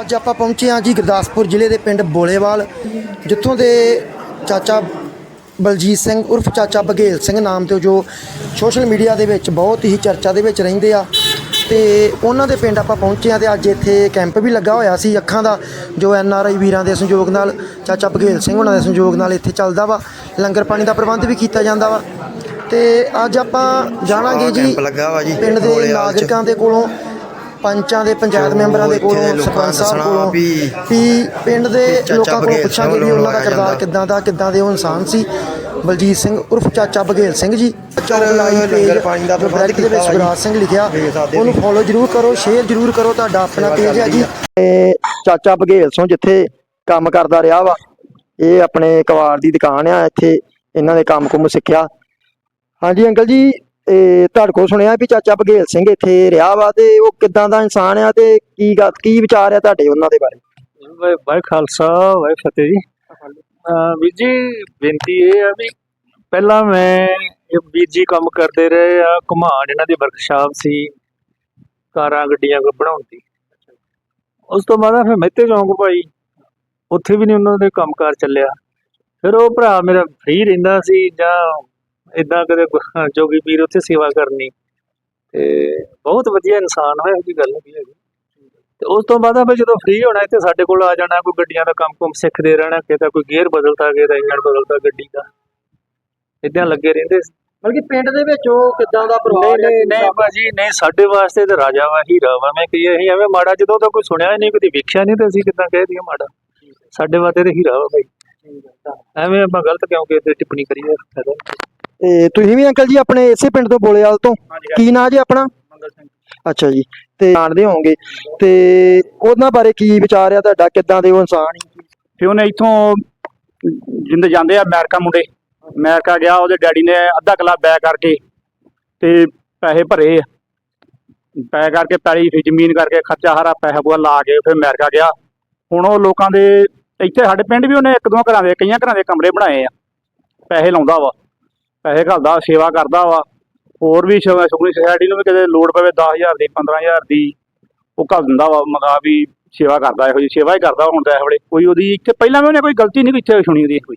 ਅੱਜ ਆਪਾਂ ਪਹੁੰਚੇ ਹਾਂ ਜੀ ਗੁਰਦਾਸਪੁਰ ਜ਼ਿਲ੍ਹੇ ਦੇ ਪਿੰਡ ਬੋਲੇਵਾਲ ਜਿੱਥੋਂ ਦੇ ਚਾਚਾ ਬਲਜੀਤ ਸਿੰਘ ਉਰਫ ਚਾਚਾ ਬਘੇਲ ਸਿੰਘ ਨਾਮ ਤੇ ਜੋ ਸੋਸ਼ਲ ਮੀਡੀਆ ਦੇ ਵਿੱਚ ਬਹੁਤ ਹੀ ਚਰਚਾ ਦੇ ਵਿੱਚ ਰਹਿੰਦੇ ਆ। ਤੇ ਉਹਨਾਂ ਦੇ ਪਿੰਡ ਆਪਾਂ ਪਹੁੰਚੇ ਹਾਂ ਤੇ ਅੱਜ ਇੱਥੇ ਕੈਂਪ ਵੀ ਲੱਗਾ ਹੋਇਆ ਸੀ ਅੱਖਾਂ ਦਾ ਜੋ ਐਨ ਆਰ ਆਈ ਵੀਰਾਂ ਦੇ ਸੰਯੋਗ ਨਾਲ ਚਾਚਾ ਬਘੇਲ ਸਿੰਘ ਉਹਨਾਂ ਦੇ ਸੰਯੋਗ ਨਾਲ ਇੱਥੇ ਚੱਲਦਾ ਵਾ। ਲੰਗਰ ਪਾਣੀ ਦਾ ਪ੍ਰਬੰਧ ਵੀ ਕੀਤਾ ਜਾਂਦਾ ਵਾ। ਤੇ ਅੱਜ ਆਪਾਂ ਜਾਣਾਂਗੇ ਜੀ ਪਿੰਡ ਦੇ। ਨਾਗਰਿਕਾਂ ਦੇ ਕੋਲੋਂ ਪੰਚਾਂ ਦੇ ਪੰਚਾਇਤ ਮੈਂਬਰਾਂ ਦੇ ਕੋਲੋਂ ਸਰਪੰਚ ਸਾਹਿਬ ਕੋਲੋਂ ਵੀ ਪਿੰਡ ਦੇ ਲੋਕਾਂ ਕੋਲੋਂ ਪੁੱਛਾਂਗੇ ਵੀ ਉਹਨਾਂ ਦਾ ਕਿਰਦਾਰ। ਕਿੱਦਾਂ ਦਾ ਕਿੱਦਾਂ ਦੇ ਉਹ ਇਨਸਾਨ ਸੀ ਬਲਜੀਤ ਸਿੰਘ ਉਰਫ ਚਾਚਾ ਬਘੇਲ ਸਿੰਘ ਜੀ ਲੰਗਰ ਪਾਣੀ ਦਾ ਪ੍ਰਬੰਧ ਕੀਤਾ। ਸੁਰਾਜ ਸਿੰਘ ਲਿਖਿਆ ਉਹਨੂੰ। ਫੋਲੋ ਜਰੂਰ ਕਰੋ ਸ਼ੇਅਰ ਜਰੂਰ ਕਰੋ ਤੁਹਾਡਾ ਆਪਣਾ ਸੇਵਾ ਪੇਜ ਹੈ ਚੱਲਦੀ ਜੀ ਤੇ ਚਾਚਾ ਬਘੇਲ ਸਿੰਘ ਜਿੱਥੇ ਕੰਮ ਕਰਦਾ ਰਿਹਾ ਵਾ ਇਹ ਆਪਣੇ ਕਵਾੜ ਦੀ ਦੁਕਾਨ ਆ ਇੱਥੇ ਇਹਨਾਂ ਦੇ ਕੰਮ ਕੁਮ ਸਿੱਖਿਆ ਹਾਂਜੀ ਅੰਕਲ ਜੀ ਤੇ ਤੁਹਾਡੇ ਕੋਲ ਸੁਣਿਆ ਵੀ ਚਾਚਾ ਬਘੇਲ ਸਿੰਘ ਇੱਥੇ ਰਿਹਾ ਵਾ ਤੇ ਉਹ ਕਿੱਦਾਂ ਦਾ ਇਨਸਾਨ ਆ ਤੇ ਕੀ ਗੱਲ, ਕੀ ਵਿਚਾਰ ਆ ਤੁਹਾਡੇ ਉਹਨਾਂ ਦੇ ਬਾਰੇ? ਵਾਹਿ ਖਾਲਸਾ, ਵਾਹਿ ਫਤਿਹ ਜੀ। ਵੀਰ ਜੀ, ਬੇਨਤੀ ਇਹ ਆ ਵੀ ਪਹਿਲਾਂ ਮੈਂ ਵੀਰ ਜੀ ਕੰਮ ਕਰਦੇ ਰਹੇ ਆ, ਘੁਮਾਣ ਇਹਨਾਂ ਦੀ ਵਰਕਸ਼ਾਪ ਸੀ, ਕਾਰਾਂ ਗੱਡੀਆਂ ਕੋ ਬਣਾਉਣ ਦੀ। ਉਸ ਤੋਂ ਬਾਅਦ ਫਿਰ ਮਹਿਤੇ ਚੌਂਕ ਭਾਈ, ਉੱਥੇ ਵੀ ਨਹੀਂ ਉਹਨਾਂ ਦੇ ਕੰਮਕਾਰ ਚੱਲਿਆ। ਫਿਰ ਉਹ ਭਰਾ ਮੇਰਾ ਫ੍ਰੀ ਰਹਿੰਦਾ ਸੀ ਜਾਂ ਇਦਾਂ ਕਦੇ ਜੋਗੀ ਵੀਰ ਉੱਥੇ ਸੇਵਾ ਕਰਨੀ। ਤੇ ਬਹੁਤ ਵਧੀਆ ਇਨਸਾਨ ਹੋਇਆ ਇਹ ਗੱਲ ਨਹੀਂ ਹੈਗੀ। ਤੇ ਉਸ ਤੋਂ ਬਾਅਦ ਆ ਫਿਰ ਜਦੋਂ ਫ੍ਰੀ ਹੋਣਾ ਇੱਥੇ ਸਾਡੇ ਕੋਲ ਆ ਜਾਣਾ ਕੋਈ ਗੱਡੀਆਂ ਦਾ ਕੰਮ ਕੁਮ ਸਿੱਖਦੇ ਰਹਿਣਾ ਕਿਤੇ ਕੋਈ ਗੇਅਰ ਬਦਲਦਾ ਕਿਤੇ ਇੰਜਣ ਬਦਲਦਾ ਗੱਡੀ ਦਾ। ਇਦਾਂ ਲੱਗੇ ਰਹਿੰਦੇ। ਬਲਕਿ ਪਿੰਡ ਦੇ ਵਿੱਚ ਉਹ ਕਿੱਦਾਂ ਦਾ ਨਹੀਂ ਨਹੀਂ ਨਹੀਂ ਭਾਜੀ ਨਹੀਂ ਸਾਡੇ ਵਾਸਤੇ ਤੇ ਰਾਜਾ ਵਾ ਹੀਰਾ ਵਾ ਮੈਂ ਕਹੀ ਅਸੀਂ ਐਵੇਂ ਮਾੜਾ ਜਦੋਂ ਤਾਂ ਕੋਈ ਸੁਣਿਆ ਹੀ ਨਹੀਂ ਕਦੀ ਵੇਖਿਆ ਨਹੀਂ ਤੇ ਅਸੀਂ ਕਿੱਦਾਂ ਕਹਿ ਦਈਏ ਮਾੜਾ। ਸਾਡੇ ਵਾਸਤੇ ਤੇ ਹੀਰਾ ਵਾ ਭਾਈ। ਐਵੇਂ ਆਪਾਂ ਗਲਤ ਕਿਉਂ ਕਿ ਟਿੱਪਣੀ ਕਰੀਏ। ਤੇ ਤੁਸੀਂ ਵੀ ਅੰਕਲ ਜੀ ਆਪਣੇ ਇਸੇ ਪਿੰਡ ਤੋਂ ਬੋਲੇਵਾਲ ਤੋਂ? ਕੀ ਨਾਂ ਜੀ ਆਪਣਾ? ਮੰਗਲ ਸਿੰਘ। ਅੱਛਾ ਜੀ ਤੇ ਜਾਣਦੇ ਹੋਵੋਗੇ। ਤੇ ਉਹਨਾਂ ਬਾਰੇ ਕੀ ਵਿਚਾਰ ਆ ਤੁਹਾਡਾ? ਕਿੱਦਾਂ ਦੇ ਉਹ ਇਨਸਾਨ ਸੀ? ਤੇ ਉਹਨੇ ਇੱਥੋਂ ਜਿੰਦੇ ਜਾਂਦੇ ਆ ਅਮਰੀਕਾ ਮੁੰਡੇ। ਅਮਰੀਕਾ ਗਿਆ ਉਹਦੇ ਡੈਡੀ ਨੇ ਅੱਧਾ ਕਿਲਾ ਬੈ ਕਰਕੇ ਤੇ ਪੈਸੇ ਭਰੇ ਆ। ਪੈ ਕਰਕੇ ਪੈਲੀ ਫਿਰ ਜ਼ਮੀਨ ਕਰਕੇ ਖਰਚਾ ਹਾਰਾ ਪੈਸਾ ਪੂਰਾ ਲਾ ਕੇ ਫਿਰ ਅਮਰੀਕਾ ਗਿਆ। ਹੁਣ ਉਹ ਲੋਕਾਂ ਦੇ ਇੱਥੇ ਸਾਡੇ ਪਿੰਡ ਵੀ ਉਹਨੇ ਇੱਕ ਦੋ ਘਰਾਂ ਦੇ ਕਈਆਂ ਘਰਾਂ ਦੇ ਕਮਰੇ ਬਣਾਏ ਆ। ਪੈਸੇ ਲਾਉਂਦਾ ਵਾ। ਪੈਸੇ ਘੱਲਦਾ ਸੇਵਾ ਕਰਦਾ ਵਾ। ਹੋਰ ਵੀ ਸ- ਸੁਖਨੀ ਸੁਸਾਇਟੀ ਨੂੰ ਵੀ ਕਦੇ ਲੋੜ ਪਵੇ 10000 ਦੀ 15000 ਦੀ ਉਹ ਘੱਲ ਦਿੰਦਾ ਵਾ ਮਗਾ ਵੀ ਸੇਵਾ ਕਰਦਾ ਇਹੋ ਜੀ ਸੇਵਾ ਹੀ ਕਰਦਾ ਹੁਣ ਤਾਂ ਇਹ ਵੇਲੇ। ਕੋਈ ਉਹਦੀ ਇੱਥੇ ਪਹਿਲਾਂ ਵੀ ਉਹਨੇ ਕੋਈ ਗਲਤੀ ਨਹੀਂ ਇੱਥੇ ਸੁਣੀ ਉਹਦੀ ਕੋਈ।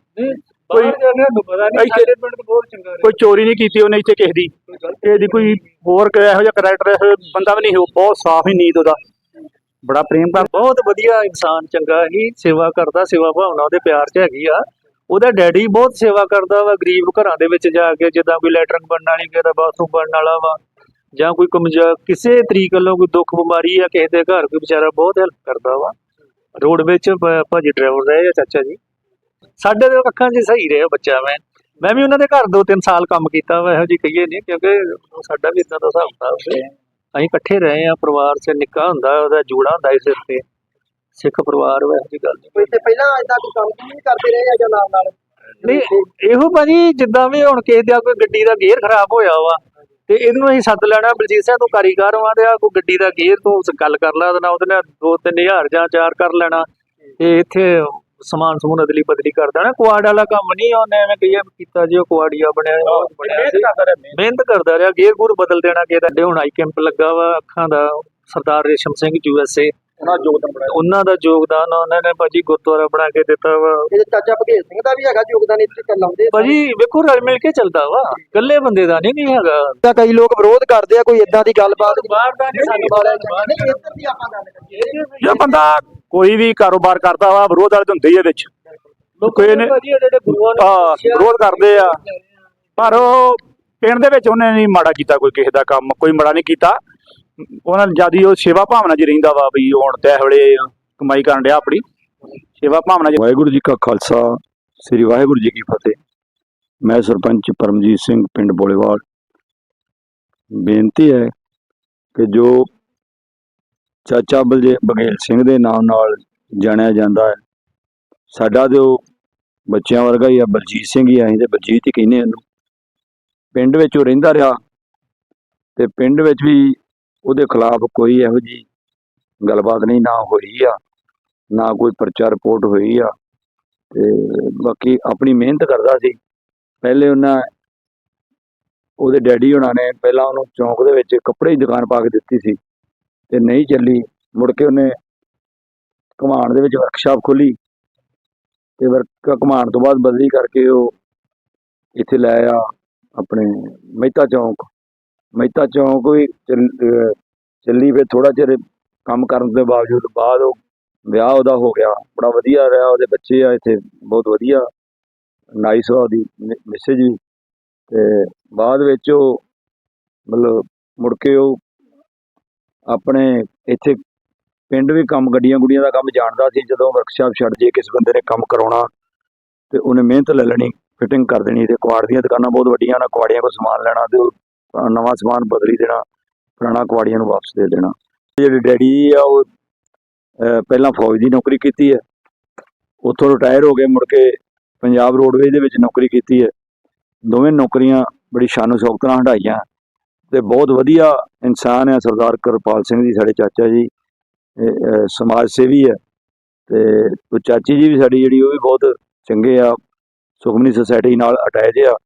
ਕੋਈ ਚੋਰੀ ਨਹੀਂ ਕੀਤੀ ਉਹਨੇ ਇੱਥੇ ਕਿਸੇ ਦੀ। ਕਿਸੇ ਦੀ ਕੋਈ ਹੋਰ ਇਹੋ ਜਿਹਾ ਕਰੈਕਟਰ ਬੰਦਾ ਵੀ ਨਹੀਂ ਉਹ ਬਹੁਤ ਸਾਫ਼ ਹੀ ਨੀਤ ਉਹਦਾ। ਬੜਾ ਪ੍ਰੇਮ ਕਰ ਬਹੁਤ ਵਧੀਆ ਇਨਸਾਨ ਚੰਗਾ ਹੀ ਸੇਵਾ ਕਰਦਾ ਸੇਵਾ ਭਾਵਨਾ ਉਹਦੇ ਪਿਆਰ 'ਚ ਹੈਗੀ ਆ। ਉਹਦਾ ਡੈਡੀ ਬਹੁਤ ਸੇਵਾ ਕਰਦਾ ਵਾ, ਗਰੀਬ ਘਰਾਂ ਦੇ ਵਿੱਚ ਜਾ ਕੇ, ਜਿੱਦਾਂ ਕੋਈ ਲੈਟਰਿੰਗ ਬਣਨ ਵਾਲੀ ਕਿਸੇ ਦਾ ਬਾਥਰੂਮ ਬਣਨ ਵਾਲਾ ਵਾ, ਜਾਂ ਕੋਈ ਕਮਜ਼ੋਰ ਕਿਸੇ ਤਰੀਕੇ ਵੱਲੋਂ ਕੋਈ ਦੁੱਖ ਬਿਮਾਰੀ ਆ, ਕਿਸੇ ਦੇ ਘਰ ਕੋਈ ਵਿਚਾਰਾ ਬਹੁਤ ਹੈਲਪ ਕਰਦਾ ਵਾ। ਰੋਡ ਵਿੱਚ ਭਾਜੀ ਡਰਾਈਵਰ ਰਹੇ ਆ, ਚਾਚਾ ਜੀ। ਸਾਡੇ ਦੇ ਅੱਖਾਂ 'ਚ ਸਹੀ ਰਿਹਾ ਬੱਚਾ ਮੈਂ। ਮੈਂ ਵੀ ਉਹਨਾਂ ਦੇ ਘਰ ਦੋ ਤਿੰਨ ਸਾਲ ਕੰਮ ਕੀਤਾ ਵਾ, ਇਹੋ ਜੀ ਕਹੀਏ ਨਹੀਂ, ਕਿਉਂਕਿ ਸਾਡਾ ਵੀ ਇਦਾਂ ਦਾ ਹਿਸਾਬ ਕਿਤਾਬ ਸੀ। ਅਸੀਂ ਇਕੱਠੇ ਰਹੇ ਆ, ਪਰਿਵਾਰ 'ਚ ਨਿੱਕਾ ਹੁੰਦਾ, ਉਹਦਾ ਜੂੜਾ ਹੁੰਦਾ ਸੀ ਸਿਰ ਤੇ। ਸਿੱਖ ਪਰਿਵਾਰ ਇਹੋ ਜੀ ਗੱਲ ਨਹੀਂ। ਤੇ ਪਹਿਲਾਂ ਇਦਾਂ ਕੋਈ ਕੰਮ ਨਹੀਂ ਕਰਦੇ ਰਹੇ ਜਾਂ ਨਾਲ ਨਾਲ? ਨਹੀਂ ਇਹੋ ਭਾਜੀ ਜਿੱਦਾਂ ਵੀ ਹੁਣ ਕਿਸੇ ਦਾ ਕੋਈ ਗੱਡੀ ਦਾ ਗੇਅਰ ਖਰਾਬ ਹੋਇਆ ਵਾ ਤੇ ਇਹਨੂੰ ਅਸੀਂ ਸੱਦ ਲੈਣਾ ਬਲਜੀਤ ਸਿੰਘ ਤੂੰ ਕਾਰੀਗਰ ਵਾਂ ਤੇ ਆ ਕੋਈ ਗੱਡੀ ਦਾ ਗੇਅਰ ਤੂੰ ਗੱਲ ਕਰ ਲੈ ਉਹਦੇ ਨਾਲ ਉਹਦੇ ਨਾਲ 2-3000 ਜਾਂ 4 ਕਰ ਲੈਣਾ ਤੇ ਇੱਥੇ ਸਮਾਨ ਸਮੂਨ ਅਦਲੀ ਬਦਲੀ ਕਰ ਦੇਣਾ। ਕੁਆੜ ਵਾਲਾ ਕੰਮ ਨਹੀਂ ਉਹਨੇ ਐਵੇਂ ਕਹੀਏ ਕੀਤਾ ਜੀ ਉਹ ਕੁਆੜੀਆ ਬਣਿਆ। ਮਿਹਨਤ ਕਰਦਾ ਰਿਹਾ ਗੇਅਰ ਗੂਰ ਬਦਲ ਦੇਣਾ ਕਿ ਤੁਹਾਡੇ ਹੁਣ ਆਈ ਕੈਂਪ ਲੱਗਾ ਵਾ ਅੱਖਾਂ ਦਾ ਸਰਦਾਰ ਰੇਸ਼ਮ ਸਿੰਘ ਯੂਐਸਏ ਉਹਨਾਂ ਯੋਗਦਾਨ ਬੜਾ ਉਹਨਾਂ ਦਾ ਯੋਗਦਾਨ ਉਹਨਾਂ ਨੇ ਭਾਜੀ ਗੁਰਦੁਆਰਾ ਬਣਾ ਕੇ ਦਿੱਤਾ ਵਾ। ਇਹ ਚਾਚਾ ਬਘੇਲ ਸਿੰਘ ਦਾ ਵੀ ਹੈਗਾ ਯੋਗਦਾਨ ਇੱਥੇ ਕਰ ਲਾਉਂਦੇ। ਭਾਜੀ ਵੇਖੋ ਰਲ ਮਿਲ ਕੇ ਚੱਲਦਾ ਵਾ ਇਕੱਲੇ ਬੰਦੇ ਦਾ ਨਹੀਂ ਨਹੀਂ ਹੈਗਾ। ਤਾਂ ਕਈ ਲੋਕ ਵਿਰੋਧ ਕਰਦੇ ਆ ਕੋਈ ਇਦਾਂ ਦੀ ਗੱਲਬਾਤ ਬਾਹਰ ਦਾ ਨਹੀਂ ਸਾਨੂੰ ਨਹੀਂ। ਇੱਧਰ ਦੀ ਆਪਾਂ ਗੱਲ ਕਰੀਏ। ਜੇ ਬੰਦਾ ਕੋਈ ਵੀ ਕਾਰੋਬਾਰ ਕਰਦਾ ਵਾ ਵਿਰੋਧ ਵਾਲੇ ਤਾਂ ਹੁੰਦੇ ਹੀ ਆ ਵਿੱਚ। ਕੋਈ ਨੇ ਭਾਜੀ ਜਿਹੜੇ ਗੁਰੂਆਂ ਨੇ ਆ ਵਿਰੋਧ ਕਰਦੇ ਆ। ਪਰ ਉਹ ਪਿੰਡ ਦੇ ਵਿੱਚ ਉਹਨੇ ਨਹੀਂ ਮਾੜਾ ਕੀਤਾ ਕੋਈ ਕਿਸੇ ਦਾ ਕੰਮ ਕੋਈ ਮਾੜਾ ਨਹੀਂ ਕੀਤਾ। ਉਹਨਾਂ ਜਿਆਦੀ ਉਹ ਸੇਵਾ ਭਾਵਨਾ 'ਚ ਰਹਿੰਦਾ ਵਾ ਵੀ ਹੁਣ ਤੇ ਇਹ ਵੇਲੇ ਕਮਾਈ ਕਰਨ ਡਿਆ ਆਪਣੀ। ਸੇਵਾ ਭਾਵਨਾ 'ਚ ਵਾਹਿਗੁਰੂ ਜੀ ਕਾ ਖਾਲਸਾ, ਸ੍ਰੀ ਵਾਹਿਗੁਰੂ ਜੀ ਕੀ ਫਤਿਹ। ਮੈਂ ਸਰਪੰਚ ਪਰਮਜੀਤ ਸਿੰਘ ਪਿੰਡ ਬੋਲੇਵਾਲ। ਬੇਨਤੀ ਹੈ ਕਿ ਜੋ ਚਾਚਾ ਬਲਜੇ ਬਘੇਲ ਸਿੰਘ ਦੇ ਨਾਮ ਨਾਲ ਜਾਣਿਆ ਜਾਂਦਾ ਹੈ, ਸਾਡਾ ਜੋ ਬੱਚਿਆਂ ਵਰਗਾ ਹੀ ਆ, ਬਲਜੀਤ ਸਿੰਘ ਹੀ ਆ, ਅਸੀਂ ਤੇ ਬਲਜੀਤ ਹੀ ਕਹਿੰਦੇ ਇਹਨੂੰ। ਪਿੰਡ ਵਿੱਚ ਉਹ ਰਹਿੰਦਾ ਰਿਹਾ ਤੇ ਪਿੰਡ ਵਿੱਚ ਵੀ ਉਹਦੇ ਖਿਲਾਫ ਕੋਈ ਇਹੋ ਜੀ ਗੱਲਬਾਤ ਨਹੀਂ, ਨਾ ਹੋਈ ਆ, ਨਾ ਕੋਈ ਪਰਚਾ ਰਿਪੋਰਟ ਹੋਈ ਆ। ਤੇ ਬਾਕੀ ਆਪਣੀ ਮਿਹਨਤ ਕਰਦਾ ਸੀ। ਪਹਿਲੇ ਉਹਨਾਂ ਉਹਦੇ ਡੈਡੀ ਉਹਨਾਂ ਨੇ ਪਹਿਲਾਂ ਉਹਨੂੰ ਚੌਂਕ ਦੇ ਵਿੱਚ ਕੱਪੜੇ ਦੀ ਦੁਕਾਨ ਪਾ ਕੇ ਦਿੱਤੀ ਸੀ ਤੇ ਨਹੀਂ ਚੱਲੀ। ਮੁੜ ਕੇ ਉਹਨੇ ਘਮਾਣ ਦੇ ਵਿੱਚ ਵਰਕਸ਼ਾਪ ਖੋਲੀ ਤੇ ਵਰਕ ਘਮਾਣ ਤੋਂ ਬਾਅਦ ਬਦਲੀ ਕਰਕੇ ਉਹ ਇੱਥੇ ਲੈ ਆ ਆਪਣੇ ਮਹਿਤਾ ਚੌਂਕ। ਮਹਿਤਾ ਚੌਂਕ ਵੀ ਚੱਲ- ਅਹ, ਚੱਲੀ ਫਿਰ ਥੋੜਾ ਚਿਰ ਕੰਮ ਕਰਨ ਦੇ ਬਾਵਜੂਦ ਬਾਅਦ ਉਹ ਵਿਆਹ ਉਹਦਾ ਹੋ ਗਿਆ, ਬੜਾ ਵਧੀਆ ਰਿਹਾ, ਉਹਦੇ ਬੱਚੇ ਆ ਇੱਥੇ, ਬਹੁਤ ਵਧੀਆ ਨਾਈਸ ਆ ਉਹਦੀ ਮੈਸੇਜ ਵੀ। ਤੇ ਬਾਅਦ ਵਿੱਚ ਉਹ ਮਤਲਬ ਮੁੜ ਕੇ ਉਹ ਆਪਣੇ ਇੱਥੇ ਪਿੰਡ ਵੀ ਕੰਮ, ਗੱਡੀਆਂ ਗੁੱਡੀਆਂ ਦਾ ਕੰਮ ਜਾਣਦਾ ਸੀ, ਜਦੋਂ ਵਰਕਸ਼ਾਪ ਛੱਡ ਜੇ ਕਿਸ ਬੰਦੇ ਨੇ ਕੰਮ ਕਰਾਉਣਾ, ਤੇ ਉਹਨੇ ਮਿਹਨਤ ਲੈ ਲੈਣੀ ਫਿਟਿੰਗ ਕਰ ਦੇਣੀ ਤੇ ਕੁਆੜ ਦੀਆਂ ਦੁਕਾਨਾਂ ਬਹੁਤ ਵੱਡੀਆਂ ਨਾ, ਕੁਆੜੀਆਂ ਕੋਲ ਸਮਾਨ ਲੈਣਾ, ਤੇ ਉਹ ਨਵਾਂ ਸਮਾਨ ਬਦਲੀ ਦੇਣਾ, ਪੁਰਾਣਾ ਕੁਆੜੀਆਂ ਨੂੰ ਵਾਪਸ ਦੇ ਦੇਣਾ। ਜਿਹੜੇ ਡੈਡੀ ਆ, ਉਹ ਪਹਿਲਾਂ ਫੌਜ ਦੀ ਨੌਕਰੀ ਕੀਤੀ ਹੈ। ਉੱਥੋਂ ਰਿਟਾਇਰ ਹੋ ਗਏ, ਮੁੜ ਕੇ ਪੰਜਾਬ ਰੋਡਵੇਜ਼ ਦੇ ਵਿੱਚ ਨੌਕਰੀ ਕੀਤੀ ਹੈ। ਦੋਵੇਂ ਨੌਕਰੀਆਂ ਬੜੀ ਸ਼ਾਨੋ ਸ਼ੌਕਤ ਨਾਲ ਹਟਾਈਆਂ। ਤੇ ਬਹੁਤ ਵਧੀਆ ਇਨਸਾਨ ਹੈ ਸਰਦਾਰ ਕਿਰਪਾਲ ਸਿੰਘ ਜੀ, ਸਾਡੇ ਚਾਚਾ ਜੀ। ਸਮਾਜ ਸੇਵੀ ਹੈ। ਤੇ ਉਹ ਚਾਚੀ ਜੀ ਵੀ ਸਾਡੀ ਜਿਹੜੀ, ਉਹ ਵੀ ਬਹੁਤ ਚੰਗੇ ਆ। ਸੁਖਮਨੀ ਸੁਸਾਇਟੀ ਨਾਲ ਅਟੈਚ ਆ।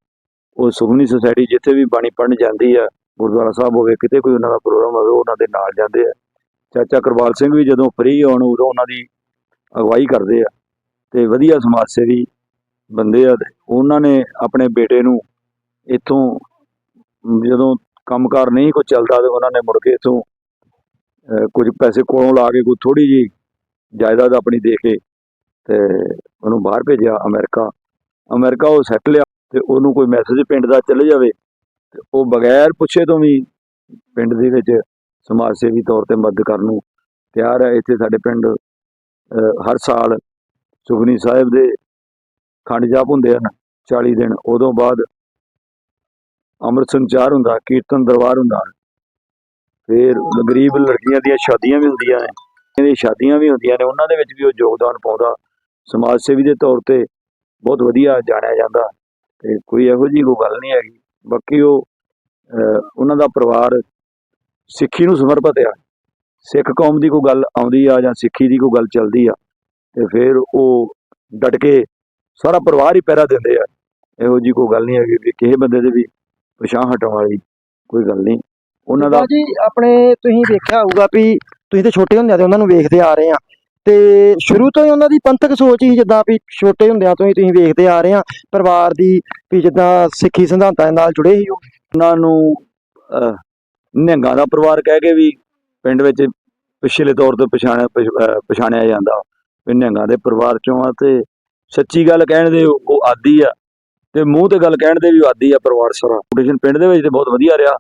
ਉਹ ਸੁਖਮਨੀ ਸੁਸਾਇਟੀ ਜਿੱਥੇ ਵੀ ਬਾਣੀ ਪੜਨ ਜਾਂਦੀ ਆ, ਗੁਰਦੁਆਰਾ ਸਾਹਿਬ ਹੋਵੇ, ਕਿਤੇ ਕੋਈ ਉਹਨਾਂ ਦਾ ਪ੍ਰੋਗਰਾਮ ਹੋਵੇ, ਉਹਨਾਂ ਦੇ ਨਾਲ ਜਾਂਦੇ ਆ। ਚਾਚਾ ਕਿਰਪਾਲ ਸਿੰਘ ਵੀ ਜਦੋਂ ਫ੍ਰੀ ਹੋਣ, ਉਦੋਂ ਉਹਨਾਂ ਦੀ ਅਗਵਾਈ ਕਰਦੇ ਆ ਤੇ ਵਧੀਆ ਸਮਾਜ ਸੇਵੀ ਬੰਦੇ ਆ ਤੇ ਉਹਨਾਂ ਨੇ ਆਪਣੇ ਬੇਟੇ ਨੂੰ ਇੱਥੋਂ ਜਦੋਂ ਕੰਮਕਾਰ ਨਹੀਂ ਕੋਈ ਚੱਲਦਾ ਤੇ ਉਹਨਾਂ ਨੇ ਮੁੜ ਕੇ ਇੱਥੋਂ ਕੁਝ ਪੈਸੇ ਕੋਲੋਂ ਲਾ ਕੇ ਕੋਈ ਥੋੜੀ ਜੀ ਜਾਇਦਾਦ ਆਪਣੀ ਦੇ ਕੇ ਤੇ ਉਹਨੂੰ ਬਾਹਰ ਭੇਜਿਆ ਅਮਰੀਕਾ। ਅਮਰੀਕਾ ਉਹ ਸੈਟਲ ਤੇ ਉਹਨੂੰ ਕੋਈ ਮੈਸੇਜ ਪਿੰਡ ਦਾ ਚਲੇ ਜਾਵੇ ਤੇ ਉਹ ਬਗੈਰ ਪੁੱਛੇ ਤੋਂ ਵੀ ਪਿੰਡ ਦੇ ਵਿੱਚ ਸਮਾਜ ਸੇਵੀ ਤੌਰ ਤੇ ਮਦਦ ਕਰਨ ਨੂੰ ਤਿਆਰ ਹੈ। ਇੱਥੇ ਸਾਡੇ ਪਿੰਡ ਹਰ ਸਾਲ ਸੁਖਨੀ ਸਾਹਿਬ ਦੇ ਖੰਡ ਜਾਪ ਹੁੰਦੇ ਹਨ 40 ਦਿਨ। ਉਦੋਂ ਬਾਅਦ ਅੰਮ੍ਰਿਤ ਸੰਚਾਰ ਹੁੰਦਾ, ਕੀਰਤਨ ਦਰਬਾਰ ਹੁੰਦਾ। ਫਿਰ ਗਰੀਬ ਲੜਕੀਆਂ ਦੀਆਂ ਸ਼ਾਦੀਆਂ ਵੀ ਹੁੰਦੀਆਂ ਨੇ। ਇਹਦੀਆਂ ਸ਼ਾਦੀਆਂ ਵੀ ਹੁੰਦੀਆਂ ਨੇ। ਉਹਨਾਂ ਦੇ ਵਿੱਚ ਵੀ ਉਹ ਯੋਗਦਾਨ ਪਾਉਂਦਾ। ਸਮਾਜ ਸੇਵੀ ਦੇ ਤੌਰ ਤੇ ਬਹੁਤ ਵਧੀਆ ਜਾਣਿਆ ਜਾਂਦਾ। ਤੇ ਕੋਈ ਇਹੋ ਜਿਹੀ ਕੋਈ ਗੱਲ ਨਹੀਂ ਹੈਗੀ। ਬਾਕੀ ਉਹ ਉਹਨਾਂ ਦਾ ਪਰਿਵਾਰ ਸਿੱਖੀ ਨੂੰ ਸਮਰਪਿਤ ਆ। ਸਿੱਖ ਕੌਮ ਦੀ ਕੋਈ ਗੱਲ ਆਉਂਦੀ ਆ ਜਾਂ ਸਿੱਖੀ ਦੀ ਕੋਈ ਗੱਲ ਚੱਲਦੀ ਆ, ਤੇ ਫਿਰ ਉਹ ਡਟ ਕੇ ਸਾਰਾ ਪਰਿਵਾਰ ਹੀ ਪਹਿਰਾ ਦਿੰਦੇ ਆ। ਇਹੋ ਜਿਹੀ ਕੋਈ ਗੱਲ ਨਹੀਂ ਹੈਗੀ ਵੀ ਕਿਸੇ ਬੰਦੇ ਦੇ ਵੀ ਪਛਾਣ ਹਟਾਉਣ ਵਾਲੀ ਕੋਈ ਗੱਲ ਨਹੀਂ। ਉਹਨਾਂ ਦਾ ਜੀ, ਆਪਣੇ ਤੁਸੀਂ ਦੇਖਿਆ ਹੋਊਗਾ ਵੀ ਤੁਸੀਂ ਤੇ ਛੋਟੇ ਹੁੰਦਿਆਂ ਤੇ ਉਹਨਾਂ ਨੂੰ ਵੇਖਦੇ ਆ ਰਹੇ ਆ। ਤੇ ਸ਼ੁਰੂ ਤੋਂ ਹੀ ਉਹਨਾਂ ਦੀ ਪੰਥਕ ਸੋਚ ਹੀ ਜਿੱਦਾਂ ਵੀ ਛੋਟੇ ਹੁੰਦਿਆਂ ਤੋਂ ਹੀ ਤੁਸੀਂ ਵੇਖਦੇ ਆ ਰਹੇ ਆ, ਪਰਿਵਾਰ ਦੀ ਵੀ ਜਿੱਦਾਂ ਸਿੱਖੀ ਸਿਧਾਂਤਾਂ ਨਾਲ ਜੁੜੇ ਸੀ ਉਹਨਾਂ ਨੂੰ ਨਿਹੰਗਾਂ ਦਾ ਪਰਿਵਾਰ ਕਹਿ ਕੇ ਵੀ ਪਿੰਡ ਵਿੱਚ ਪਿਛਲੇ ਤੌਰ ਤੇ ਪਛਾਣਿਆ ਪਛਾਣਿਆ ਜਾਂਦਾ ਵੀ ਨਿਹੰਗਾਂ ਦੇ ਪਰਿਵਾਰ ਚੋਂ ਆ ਤੇ ਸੱਚੀ ਗੱਲ ਕਹਿਣ ਦੇ ਉਹ ਆਦੀ ਆ, ਤੇ ਮੂੰਹ ਤੇ ਗੱਲ ਕਹਿਣ ਦੇ ਵੀ ਆਦੀ ਆ ਪਰਿਵਾਰ ਸਾਰਾ। ਕੰਪੀਟੀਸ਼ਨ ਪਿੰਡ ਦੇ ਵਿੱਚ ਤੇ ਬਹੁਤ ਵਧੀਆ ਰਿਹਾ।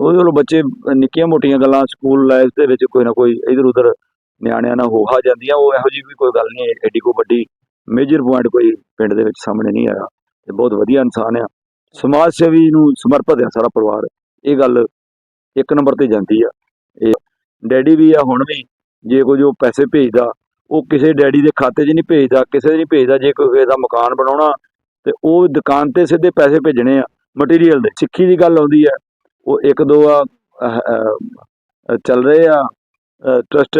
ਉਹਦੇ ਵੱਲੋਂ ਬੱਚੇ ਨਿੱਕੀਆਂ ਮੋਟੀਆਂ ਗੱਲਾਂ ਸਕੂਲ ਲਾਈਫ ਦੇ ਵਿੱਚ ਕੋਈ ਨਾ ਕੋਈ ਇਧਰ ਉਧਰ ਨਿਆਣਿਆਂ ਨਾਲ ਹੋ ਜਾਂਦੀਆਂ, ਉਹ ਇਹੋ ਜਿਹੀ ਵੀ ਕੋਈ ਗੱਲ ਨਹੀਂ ਐਡੀ ਕੋ ਵੱਡੀ ਮੇਜਰ ਪੁਆਇੰਟ ਕੋਈ ਪਿੰਡ ਦੇ ਵਿੱਚ ਸਾਹਮਣੇ ਨਹੀਂ ਆਇਆ ਤੇ ਬਹੁਤ ਵਧੀਆ ਇਨਸਾਨ ਆ। ਸਮਾਜ ਸੇਵੀ ਨੂੰ ਸਮਰਪਿਤ ਆ ਸਾਰਾ ਪਰਿਵਾਰ। ਇਹ ਗੱਲ ਇੱਕ ਨੰਬਰ ਤੇ ਜਾਂਦੀ ਆ। ਇਹ ਡੈਡੀ ਵੀ ਆ, ਹੁਣ ਵੀ ਜੇ ਕੋਈ ਉਹ ਪੈਸੇ ਭੇਜਦਾ, ਉਹ ਕਿਸੇ ਡੈਡੀ ਦੇ ਖਾਤੇ 'ਚ ਨਹੀਂ ਭੇਜਦਾ, ਕਿਸੇ ਦੇ ਨਹੀਂ ਭੇਜਦਾ, ਜੇ ਕੋਈ ਦਾ ਮਕਾਨ ਬਣਾਉਣਾ ਤੇ ਉਹ ਦੁਕਾਨ ਤੇ ਸਿੱਧੇ ਪੈਸੇ ਭੇਜਣੇ ਆ ਮਟੀਰੀਅਲ ਦੇ। ਸਿੱਖੀ ਦੀ ਗੱਲ ਆਉਂਦੀ ਆ, ਉਹ ਇੱਕ ਦੋ ਆ ਚੱਲ ਰਹੇ ਆ ਟਰਸਟ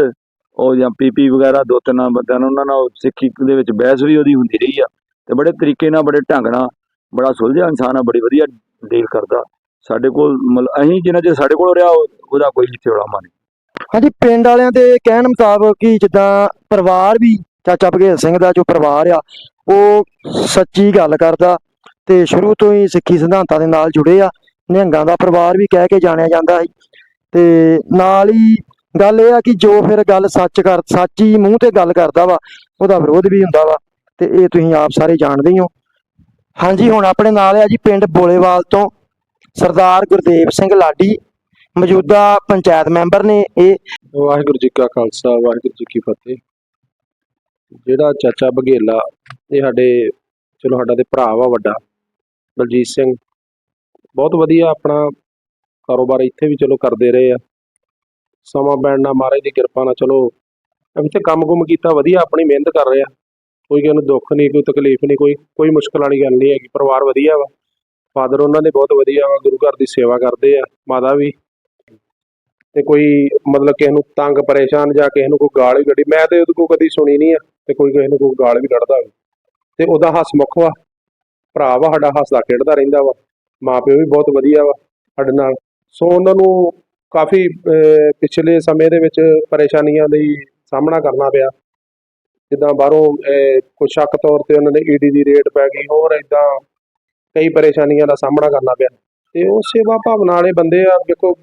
ਉਹ ਜਾਂ ਪੀਪੀ ਵਗੈਰਾ ਦੋ ਤਿੰਨ ਬੰਦਿਆਂ ਨਾਲ ਉਹਨਾਂ ਨਾਲ ਸਿੱਖੀ ਦੇ ਵਿੱਚ ਬਹਿਸ ਵੀ ਉਹਦੀ ਹੁੰਦੀ ਰਹੀ ਆ ਤੇ ਬੜੇ ਤਰੀਕੇ ਨਾਲ, ਬੜੇ ਢੰਗ ਨਾਲ, ਬੜਾ ਸੁਲਝਿਆ ਇਨਸਾਨ ਆ, ਬੜੀ ਵਧੀਆ ਡੀਲ ਕਰਦਾ। ਸਾਡੇ ਕੋਲ ਅਸੀਂ ਜਿੰਨਾ ਚਿਰ ਸਾਡੇ ਕੋਲ ਰਿਹਾ ਉਹਦਾ ਕੋਈ ਥੋੜਾ ਨਹੀਂ। ਹਾਂਜੀ, ਪਿੰਡ ਵਾਲਿਆਂ ਦੇ ਕਹਿਣ ਮੁਤਾਬਕ ਕਿ ਜਿੱਦਾਂ ਪਰਿਵਾਰ ਵੀ, ਚਾਚਾ ਬਘੇਲ ਸਿੰਘ ਦਾ ਜੋ ਪਰਿਵਾਰ ਆ, ਉਹ ਸੱਚੀ ਗੱਲ ਕਰਦਾ ਤੇ ਸ਼ੁਰੂ ਤੋਂ ਹੀ ਸਿੱਖੀ ਸਿਧਾਂਤਾਂ ਦੇ ਨਾਲ ਜੁੜੇ ਆ। ਨਿਹੰਗਾਂ ਦਾ ਪਰਿਵਾਰ ਵੀ ਕਹਿ ਕੇ ਜਾਣਿਆ ਜਾਂਦਾ ਸੀ। ਤੇ ਨਾਲ ਹੀ ਗੱਲ ਇਹ ਆ ਕਿ ਜੋ ਫਿਰ ਗੱਲ ਸੱਚ ਕਰ ਸੱਚੀ ਮੂੰਹ ਤੇ ਗੱਲ ਕਰਦਾ ਵਾ, ਉਹਦਾ ਵਿਰੋਧ ਵੀ ਹੁੰਦਾ ਵਾ, ਤੇ ਇਹ ਤੁਸੀਂ ਆਪ ਸਾਰੇ ਜਾਣਦੇ ਹੀ ਹੋ। ਹਾਂਜੀ, ਹੁਣ ਆਪਣੇ ਨਾਲ ਆ ਜੀ ਪਿੰਡ ਬੋਲੇਵਾਲ ਤੋਂ ਸਰਦਾਰ ਗੁਰਦੇਵ ਸਿੰਘ ਲਾਡੀ, ਮੌਜੂਦਾ ਪੰਚਾਇਤ ਮੈਂਬਰ ਨੇ ਇਹ। ਵਾਹਿਗੁਰੂ ਜੀ ਕਾ ਖਾਲਸਾ, ਵਾਹਿਗੁਰੂ ਜੀ ਕੀ ਫਤਿਹ। ਜਿਹੜਾ ਚਾਚਾ ਬਘੇਲਾ ਇਹ ਸਾਡੇ, ਚਲੋ ਸਾਡਾ ਤੇ ਭਰਾ ਵਾ ਵੱਡਾ, ਬਲਜੀਤ ਸਿੰਘ, ਬਹੁਤ ਵਧੀਆ ਆਪਣਾ ਕਾਰੋਬਾਰ ਇੱਥੇ ਵੀ ਚਲੋ ਕਰਦੇ ਰਹੇ ਆ। ਸਮਾਂ ਬੈਣ ਨਾਲ ਮਹਾਰਾਜ ਦੀ ਕਿਰਪਾ ਨਾਲ, ਚਲੋ। ਇੱਥੇ ਕੰਮ-ਕੁਮ ਕੀਤਾ, ਵਧੀਆ, ਆਪਣੀ ਮਿਹਨਤ ਕਰ ਰਿਹਾ। ਕੋਈ ਕਿਸੇ ਨੂੰ ਦੁੱਖ ਨਹੀਂ, ਕੋਈ ਤਕਲੀਫ ਨਹੀਂ, ਕੋਈ ਕੋਈ ਮੁਸ਼ਕਲ ਵਾਲੀ ਗੱਲ ਨਹੀਂ ਹੈਗੀ, ਪਰਿਵਾਰ ਵਧੀਆ ਵਾ। ਫਾਦਰ ਉਹਨਾਂ ਦੇ ਬਹੁਤ ਵਧੀਆ ਵਾ, ਗੁਰੂ ਘਰ ਦੀ ਸੇਵਾ ਕਰਦੇ ਆ, ਮਾਤਾ ਵੀ। ਤੇ ਕੋਈ ਮਤਲਬ ਕਿਸੇ ਨੂੰ ਤੰਗ, ਪਰੇਸ਼ਾਨ ਜਾਂ ਕਿਸੇ ਨੂੰ ਕੋਈ ਗਾਲ ਵੀ ਕੱਢੀ, ਮੈਂ ਤੇ ਉਹਦੇ ਕੋਲ ਕਦੀ ਸੁਣੀ ਨਹੀਂ ਆ, ਤੇ ਕੋਈ ਕਿਸੇ ਨੂੰ ਕੋਈ ਗਾਲ ਵੀ ਕੱਢਦਾ ਹੋਵੇ ਤੇ ਉਹਦਾ ਹਸਮੁਖ ਵਾ, ਭਰਾ ਵਾ, ਸਾਡਾ ਹੱਸਦਾ, ਖੇਡਦਾ ਰਹਿੰਦਾ ਵਾ। ਮਾਪਿਓ ਵੀ ਬਹੁਤ ਵਧੀਆ ਵਾ, ਸਾਡੇ ਨਾਲ। ਸੋ ਉਹਨਾਂ ਨੂੰ ਕਾਫੀ ਪਿਛਲੇ ਸਮੇਂ ਦੇ ਵਿੱਚ ਪਰੇਸ਼ਾਨੀਆਂ ਲਈ ਸਾਹਮਣਾ ਕਰਨਾ ਪਿਆ। ਜਿੱਦਾਂ ਬਾਹਰੋਂ ਅਹ, ਕੁਛ ਸ਼ੱਕ ਤੌਰ ਤੇ ਉਹਨਾਂ ਨੇ ਈਡੀ ਦੀ ਰੇਟ ਪੈ ਗਈ ਹੋਰ ਇਦਾਂ ਕਈ ਪਰੇਸ਼ਾਨੀਆਂ ਦਾ ਸਾਹਮਣਾ ਕਰਨਾ ਪਿਆ। ਤੇ ਉਹ ਸੇਵਾ ਭਾਵਨਾ ਵਾਲੇ ਬੰਦੇ ਆ ਦੇਖੋ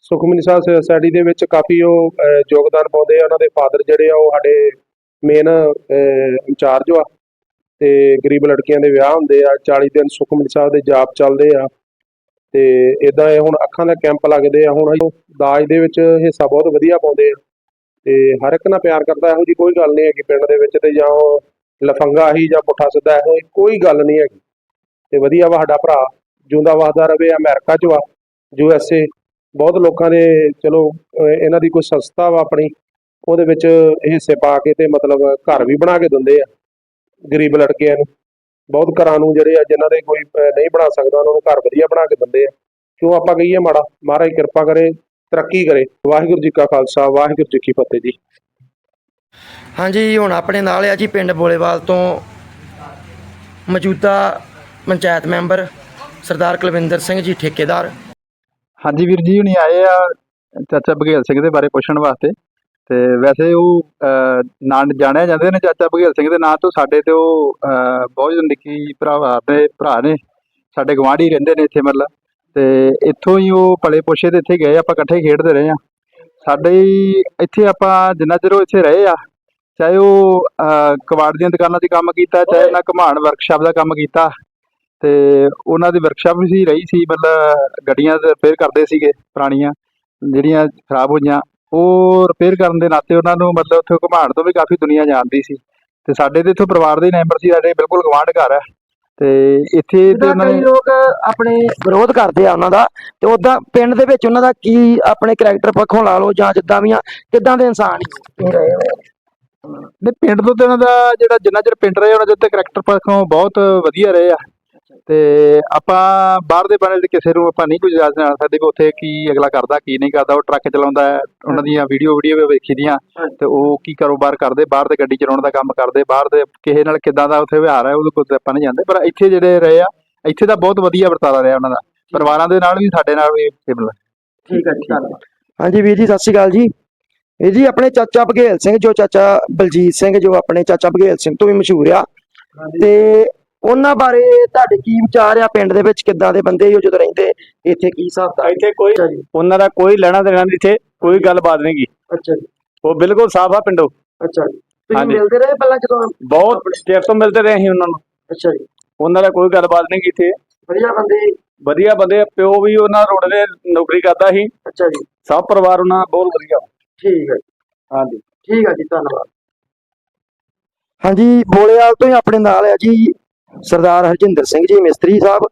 ਸੁਖਮਨੀ ਸਾਹਿਬ ਸੋਸਾਇਟੀ ਦੇ ਵਿੱਚ ਕਾਫੀ ਉਹ ਯੋਗਦਾਨ ਪਾਉਂਦੇ ਆ ਉਹਨਾਂ ਦੇ ਫਾਦਰ ਜਿਹੜੇ ਆ ਉਹ ਸਾਡੇ ਮੇਨ ਇੰਚਾਰਜ ਆ। ਤੇ ਗਰੀਬ ਲੜਕੀਆਂ ਦੇ ਵਿਆਹ ਹੁੰਦੇ ਆ 40 ਦਿਨ ਸੁਖਮਨੀ ਸਾਹਿਬ ਦੇ ਜਾਪ ਚੱਲਦੇ ਆ। ਤੇ ਇਦਾਂ ਇਹ ਹੁਣ ਅੱਖਾਂ ਦਾ ਕੈਂਪ ਲੱਗਦੇ ਆ, ਹੁਣ ਅਸੀਂ ਦਾਜ ਦੇ ਵਿੱਚ ਹਿੱਸਾ ਬਹੁਤ ਵਧੀਆ ਪਾਉਂਦੇ ਆ। ਤੇ ਹਰ ਇੱਕ ਨਾਲ ਪਿਆਰ ਕਰਦਾ, ਇਹੋ ਜੀ ਕੋਈ ਗੱਲ ਨਹੀਂ ਹੈਗੀ ਪਿੰਡ ਦੇ ਵਿੱਚ ਤੇ ਜਾਂ ਉਹ ਲਫੰਗਾ ਹੀ ਜਾਂ ਪੁੱਠਾ ਸਿੱਧਾ ਇਹੋ ਜਿਹੀ ਕੋਈ ਗੱਲ ਨਹੀਂ ਹੈਗੀ। ਤੇ ਵਧੀਆ ਵਾ ਸਾਡਾ ਭਰਾ, ਜਿਉਂਦਾ ਵਸਦਾ ਰਵੇ, ਅਮਰੀਕਾ ਚ ਵਾ, ਯੂ ਐਸ ਏ। ਬਹੁਤ ਲੋਕਾਂ ਦੇ, ਚਲੋ ਇਹਨਾਂ ਦੀ ਕੋਈ ਸੰਸਥਾ ਵਾ ਆਪਣੀ, ਉਹਦੇ ਵਿੱਚ ਹਿੱਸੇ ਪਾ ਕੇ ਤੇ ਮਤਲਬ ਘਰ ਵੀ ਬਣਾ ਕੇ ਦਿੰਦੇ ਆ, ਗਰੀਬ ਲੜਕਿਆਂ ਨੂੰ। ਬਹੁਤ ਘਰਾਂ ਨੂੰ ਜਿਹੜੇ ਆ ਜਿਨ੍ਹਾਂ ਦੇ ਕੋਈ ਨਹੀਂ ਬਣਾ ਸਕਦਾ ਉਹਨਾਂ ਨੂੰ ਘਰ ਵਧੀਆ ਬਣਾ ਕੇ ਦਿੰਦੇ ਆ। ਕਿਉਂ ਆਪਾਂ ਕਹੀਏ ਮਾੜਾ ਮਹਾਰਾਜ ਕਿਰਪਾ ਕਰੇ ਤਰੱਕੀ ਕਰੇ। ਵਾਹਿਗੁਰੂ ਜੀ ਕਾ ਖਾਲਸਾ ਵਾਹਿਗੁਰੂ ਜੀ ਕੀ ਫਤਿਹ ਜੀ। ਹਾਂਜੀ ਹੁਣ ਆਪਣੇ ਨਾਲ ਆ ਜੀ ਪਿੰਡ ਬੋਲੇਵਾਲ ਤੋਂ ਮੌਜੂਦਾ ਪੰਚਾਇਤ ਮੈਂਬਰ ਸਰਦਾਰ ਕੁਲਵਿੰਦਰ ਸਿੰਘ ਜੀ ਠੇਕੇਦਾਰ। ਹਾਂਜੀ ਵੀਰ ਜੀ ਹੁਣੀ ਆਏ ਆ ਚਾਚਾ ਬਘੇਲ ਸਿੰਘ ਦੇ ਬਾਰੇ ਪੁੱਛਣ ਵਾਸਤੇ। ਤੇ ਵੈਸੇ ਉਹ ਅਹ, ਨਾਂ ਜਾਣਿਆ ਜਾਂਦੇ ਨੇ ਚਾਚਾ ਬਘੇਲ ਸਿੰਘ ਦੇ ਨਾਂ ਤੋਂ। ਸਾਡੇ ਤੇ ਉਹ ਅਹ, ਬਹੁਤ ਨਿੱਕੀ ਭਰਾ ਦੇ ਭਰਾ ਨੇ। ਸਾਡੇ ਗਵਾਂਢੀ ਰਹਿੰਦੇ ਨੇ ਇੱਥੇ ਮਤਲਬ। ਤੇ ਇੱਥੋਂ ਹੀ ਉਹ ਪਲੇ ਪੋਸ਼ੇ ਤੇ ਇੱਥੇ ਗਏ ਆਪਾਂ ਇਕੱਠੇ ਖੇਡਦੇ ਰਹੇ ਆ। ਸਾਡੇ ਹੀ ਇੱਥੇ ਆਪਾਂ ਜਿੰਨਾ ਚਿਰ ਉਹ ਇੱਥੇ ਰਹੇ ਆ ਚਾਹੇ ਉਹ ਅਹ, ਕਬਾੜ ਦੀਆਂ ਦੁਕਾਨਾਂ 'ਤੇ ਕੰਮ ਕੀਤਾ ਚਾਹੇ ਉਹਨਾਂ ਘਮਾਣ ਵਰਕਸ਼ਾਪ ਦਾ ਕੰਮ ਕੀਤਾ ਤੇ ਉਹਨਾਂ ਦੀ ਵਰਕਸ਼ਾਪ ਵੀ ਸੀ ਰਹੀ ਸੀ। ਮਤਲਬ ਗੱਡੀਆਂ ਰਿਪੇਅਰ ਕਰਦੇ ਸੀਗੇ ਪੁਰਾਣੀਆਂ ਜਿਹੜੀਆਂ ਖਰਾਬ ਹੋਈਆਂ। ਉਹ ਰਿਪੇਅਰ ਕਰਨ ਦੇ ਨਾਤੇ ਉਹਨਾਂ ਨੂੰ ਮਤਲਬ ਉੱਥੇ ਘੁਮਾਣ ਤੋਂ ਵੀ ਕਾਫੀ ਦੁਨੀਆ ਜਾਣਦੀ ਸੀ। ਤੇ ਸਾਡੇ ਤੇ ਇੱਥੋਂ ਪਰਿਵਾਰ ਦੇ ਮੈਂਬਰ ਸੀ ਸਾਡੇ ਬਿਲਕੁਲ ਗਵਾਂਢ ਘਰ ਹੈ। ਤੇ ਇੱਥੇ ਤੇ ਉਹਨਾਂ ਨੇ ਲੋਕ ਆਪਣੇ ਵਿਰੋਧ ਕਰਦੇ ਆ ਉਹਨਾਂ ਦਾ ਤੇ ਉਦਾਂ ਪਿੰਡ ਦੇ ਵਿੱਚ ਉਹਨਾਂ ਦਾ ਕੀ ਆਪਣੇ ਕੈਰੈਕਟਰ ਪੱਖੋਂ ਲਾ ਲਓ ਜਾਂ ਜਿੱਦਾਂ ਵੀ ਆ ਕਿੱਦਾਂ ਦੇ ਇਨਸਾਨ ਹੀ ਰਹੇ? ਨੇ ਪਿੰਡ ਤੋਂ ਤੇ ਉਹਨਾਂ ਦਾ ਜਿਹੜਾ ਜਿੰਨਾ ਚਿਰ ਪਿੰਡ ਰਹੇ ਉਹਨਾਂ ਦੇ ਉੱਤੇ ਕਰੈਕਟਰ ਪੱਖੋਂ ਬਹੁਤ ਵਧੀਆ ਰਹੇ ਆ। ਤੇ ਆਪਾਂ ਬਾਹਰ ਦੇ ਬਣੇ ਦੇ ਕਿਸੇ ਨੂੰ ਆਪਾਂ ਨਹੀਂ ਕੁਝ ਦੱਸ ਜਾਣ ਸਕਦੇ ਵੀ ਉੱਥੇ ਕੀ ਅਗਲਾ ਕਰਦਾ ਕੀ ਨਹੀਂ ਕਰਦਾ ਉਹ ਟਰੱਕ ਚਲਾਉਂਦਾ ਹੈ ਉਹਨਾਂ ਦੀਆਂ ਵੀਡੀਓ ਵੀਡੀਓ ਵੇਖੀ ਦੀਆਂ ਤੇ ਉਹ ਕੀ ਕਾਰੋਬਾਰ ਕਰਦੇ ਬਾਹਰ ਤੇ ਗੱਡੀ ਚਲਾਉਣ ਦਾ ਕੰਮ ਕਰਦੇ ਬਾਹਰ ਦੇ ਕਿਸੇ ਨਾਲ ਕਿਦਾਂ ਦਾ ਉੱਥੇ ਵਿਹਾਰ ਹੈ ਉਹਦੇ ਕੋਲ ਤੇ ਆਪਾਂ ਨਹੀਂ ਜਾਂਦੇ ਪਰ ਇੱਥੇ ਜਿਹੜੇ ਰਹੇ ਆ ਇੱਥੇ ਦਾ ਬਹੁਤ ਵਧੀਆ ਵਰਤਾਰਾ ਰਿਹਾ ਉਹਨਾਂ ਦਾ ਪਰਿਵਾਰਾਂ ਦੇ ਨਾਲ ਵੀ ਸਾਡੇ ਨਾਲ ਵੀ ਸਿਮਿਲਰ ਠੀਕ ਹੈ ਜੀ ਹਾਂਜੀ ਵੀਰ ਜੀ ਸਤਿ ਸ਼੍ਰੀ ਅਕਾਲ ਜੀ। ਵੀਰ ਜੀ ਆਪਣੇ ਚਾਚਾ ਬਘੇਲ ਸਿੰਘ ਜੋ ਚਾਚਾ ਬਲਜੀਤ ਸਿੰਘ ਜੋ ਆਪਣੇ ਚਾਚਾ ਬਘੇਲ ਸਿੰਘ ਤੋਂ ਵੀ ਮਸ਼ਹੂਰ ਆ ਤੇ ਉਹਨਾਂ ਬਾਰੇ ਤੁਹਾਡੇ ਕੀ ਵਿਚਾਰ ਆ? ਪਿੰਡ ਦੇ ਵਿੱਚ ਕਿੱਦਾਂ ਦੇ ਬੰਦੇ ਉਹ ਜਦੋਂ ਰਹਿੰਦੇ ਇੱਥੇ ਕੀ ਹਿਸਾਬ ਦਾ ਇੱਥੇ ਕੋਈ ਉਹਨਾਂ ਦਾ ਕੋਈ ਲੈਣਾ ਦੇਣਾ ਨਹੀਂ ਇੱਥੇ ਕੋਈ ਗੱਲਬਾਤ ਨਹੀਂ ਗੀ। ਅੱਛਾ ਜੀ। ਉਹ ਬਿਲਕੁਲ ਸਾਫ਼ ਆ ਪਿੰਡੋਂ। ਅੱਛਾ ਜੀ। ਤੁਸੀਂ। ਮਿਲਦੇ ਰਹੇ ਪਹਿਲਾਂ ਜਦੋਂ ਬਹੁਤ ਚਿਰ ਤੋਂ ਮਿਲਦੇ ਰਹੇ ਅਸੀਂ ਉਹਨਾਂ ਨੂੰ। ਅੱਛਾ ਜੀ। ਉਹਨਾਂ ਦਾ ਕੋਈ ਗੱਲਬਾਤ ਨਹੀਂ ਕੀਤੀ। ਵਧੀਆ ਬੰਦੇ? ਵਧੀਆ ਬੰਦੇ ਪਿਓ ਵੀ ਉਹਨਾਂ ਰੋਡ ਦੇ ਨੌਕਰੀ ਕਰਦਾ ਸੀ। ਅੱਛਾ ਜੀ। ਸਭ ਪਰਿਵਾਰ ਉਹਨਾਂ ਬਹੁਤ ਵਧੀਆ। ਠੀਕ ਹੈ। ਜੀ, ਹਾਂਜੀ। ਠੀਕ ਹੈ ਜੀ ਧੰਨਵਾਦ। ਹਾਂਜੀ ਬੋਲੇਵਾਲ ਤੋਂ ਹੀ ਆਪਣੇ ਨਾਲ ਆ ਜੀ। ਸਰਦਾਰ ਹਰਜਿੰਦਰ ਸਿੰਘ ਜੀ, ਮਿਸਤਰੀ ਸਾਹਿਬ,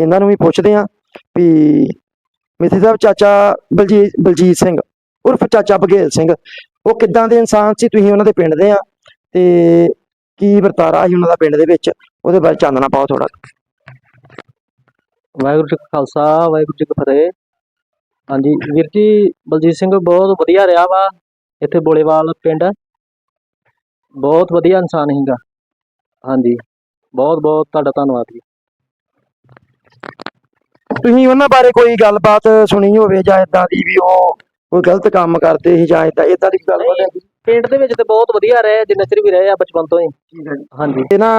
ਇਹਨਾਂ ਨੂੰ ਵੀ ਪੁੱਛਦੇ ਆ ਵੀ ਮਿਸਤਰੀ ਸਾਹਿਬ, ਚਾਚਾ ਬਲਜੀਤ ਬਲਜੀਤ ਸਿੰਘ, ਉਰਫ ਚਾਚਾ ਬਘੇਲ ਸਿੰਘ, ਉਹ ਕਿੱਦਾਂ ਦੇ ਇਨਸਾਨ ਸੀ? ਤੁਸੀਂ ਉਹਨਾਂ ਦੇ ਪਿੰਡ ਦੇ ਆ ਤੇ ਕੀ ਵਰਤਾਰਾ ਸੀ ਉਹਨਾਂ ਦਾ ਪਿੰਡ ਦੇ ਵਿੱਚ? ਉਹਦੇ ਬਾਰੇ ਚਾਨਣਾ ਪਾਓ ਥੋੜਾ ਵਾਹਿਗੁਰੂ ਜੀ ਕਾ ਖਾਲਸਾ, ਵਾਹਿਗੁਰੂ ਜੀ ਕੀ ਫਤਿਹ। ਹਾਂਜੀ, ਵੀਰ ਜੀ, ਬਲਜੀਤ ਸਿੰਘ ਬਹੁਤ ਵਧੀਆ ਰਿਹਾ ਵਾ ਇੱਥੇ ਬੋਲੇਵਾਲ ਪਿੰਡ। ਬਹੁਤ ਵਧੀਆ ਇਨਸਾਨ ਸੀਗਾ। ਹਾਂਜੀ। ਬਹੁਤ ਬਹੁਤ ਤੁਹਾਡਾ ਧੰਨਵਾਦ ਜੀ। ਤੁਸੀਂ ਉਹਨਾਂ ਬਾਰੇ ਕੋਈ ਗੱਲਬਾਤ ਸੁਣੀ ਹੋਵੇ ਜਾਂ ਇਦਾਂ ਦੀ ਵੀ ਉਹ ਕੋਈ ਗਲਤ ਕੰਮ ਕਰਦੇ ਸੀ ਜਾਂ ਇਦਾਂ ਇਦਾਂ ਦੀ ਗੱਲਬਾਤ ਹੈ ਪਿੰਡ ਦੇ ਵਿੱਚ ਤੇ ਬਹੁਤ ਵਧੀਆ ਰਹੇ ਜਿੰਨਾ ਚਿਰ ਵੀ ਰਹੇ ਆ ਬਚਪਨ ਤੋਂ ਹੀ। ਹਾਂਜੀ। ਇਹ ਨਾ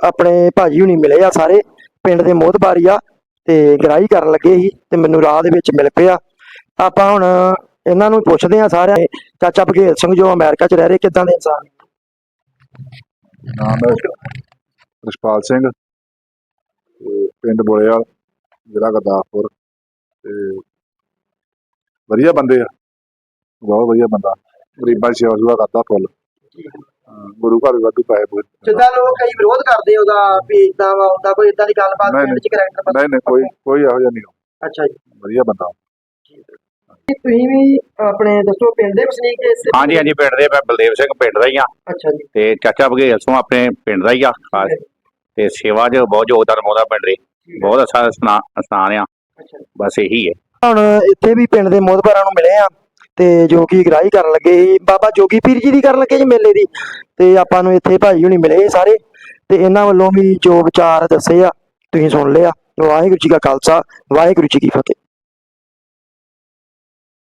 ਆਪਣੇ ਭਾਜੀ ਹੁਣੀ ਮਿਲੇ ਆ ਸਾਰੇ ਪਿੰਡ ਦੇ ਮੋਹਤਬਾਰੀ ਆ ਤੇ ਗ੍ਰਾਈ ਕਰਨ ਲੱਗੇ ਸੀ ਤੇ ਮੈਨੂੰ ਰਾਹ ਦੇ ਵਿੱਚ ਮਿਲ ਪਿਆ। ਆਪਾਂ ਹੁਣ ਇਹਨਾਂ ਨੂੰ ਪੁੱਛਦੇ ਆ ਸਾਰਿਆਂ ਚਾਚਾ ਬਘੇਲ ਸਿੰਘ ਜੋ ਅਮਰੀਕਾ 'ਚ ਰਹਿ ਰਹੇ ਕਿਦਾਂ ਦੇ ਇਨਸਾਨ? ਨਾਮ ਹੈ ਰਸ਼ਪਾਲ ਸਿੰਘ ਤੇ ਪਿੰਡ ਬੋਲੇਵਾਲ ਜ਼ਿਲ੍ਹਾ ਗੁਰਦਾਸਪੁਰ ਤੇ ਵਧੀਆ ਬੰਦੇ ਆ ਬਹੁਤ ਵਧੀਆ ਬੰਦਾ ਗਰੀਬਾਂ ਦੀ ਸੇਵਾ ਸੁਭਾ ਕਰਦਾ ਫੁੱਲ ਗੁਰੂ ਘਰ ਵਾਧੂ ਪੈਸੇ ਪੂਸੇ ਜਿੱਦਾਂ ਲੋਕ ਕਈ ਵਿਰੋਧ ਕਰਦੇ ਉਹਦਾ ਵੀ ਇਦਾਂ ਵਾ ਉਦਾਂ ਕੋਈ ਇਦਾਂ ਦੀ ਗੱਲਬਾਤ ਨਹੀਂ, ਪਿੰਡ 'ਚ ਕਰੈਕਟਰ ਨਹੀਂ ਨਹੀਂ ਕੋਈ ਕੋਈ ਇਹੋ ਜਿਹਾ ਨਹੀਂ ਅੱਛਾ ਜੀ ਵਧੀਆ ਬੰਦਾ ਤੁਸੀਂ ਵੀ ਆਪਣੇ ਦੱਸੋ ਪਿੰਡ ਦੇ ਵਸਨੀਕ ਇਸ ਹਾਂਜੀ ਹਾਂਜੀ ਪਿੰਡ ਦੇ ਮੈਂ ਬਲਦੇਵ ਸਿੰਘ ਪਿੰਡ ਦਾ ਹੀ ਆ ਅੱਛਾ ਜੀ ਤੇ ਚਾਚਾ ਬਘੇਲ ਸਿੰਘ ਆਪਣੇ ਪਿੰਡ ਦਾ ਹੀ ਆ ਖਾਸ ਤੇ ਸੇਵਾ 'ਚ ਬਹੁਤ ਯੋਗਦਾਨ ਪਾਉਂਦਾ ਪਿੰਡ ਦੇ ਬਹੁਤ ਅੱਛਾ ਸਥਾਨ ਆ ਬਸ ਇਹੀ ਹੈ ਹੁਣ ਇੱਥੇ ਵੀ ਪਿੰਡ ਦੇ ਮੋਹਤਬਾਰਾਂ ਨੂੰ ਮਿਲੇ ਆ ਤੇ ਜੋ ਕਿ ਗ੍ਰਾਈ ਕਰਨ ਲੱਗੇ ਸੀ। ਬਾਬਾ ਜੋਗੀ ਪੀਰ ਜੀ ਦੀ ਕਰਨ ਲੱਗੇ ਜੀ ਮੇਲੇ ਦੀ। ਤੇ ਆਪਾਂ ਨੂੰ ਇੱਥੇ ਭਾਈ ਹੁਣੀ ਮਿਲੇ ਸਾਰੇ। ਤੇ ਇਹਨਾਂ ਵੱਲੋਂ ਵੀ ਜੋ ਵਿਚਾਰ ਦੱਸੇ ਆ, ਤੁਸੀਂ ਸੁਣ ਲਿਆ ਵਾਹਿਗੁਰੂ ਜੀ ਕਾ ਖਾਲਸਾ, ਵਾਹਿਗੁਰੂ ਜੀ ਕੀ ਫਤਿਹ।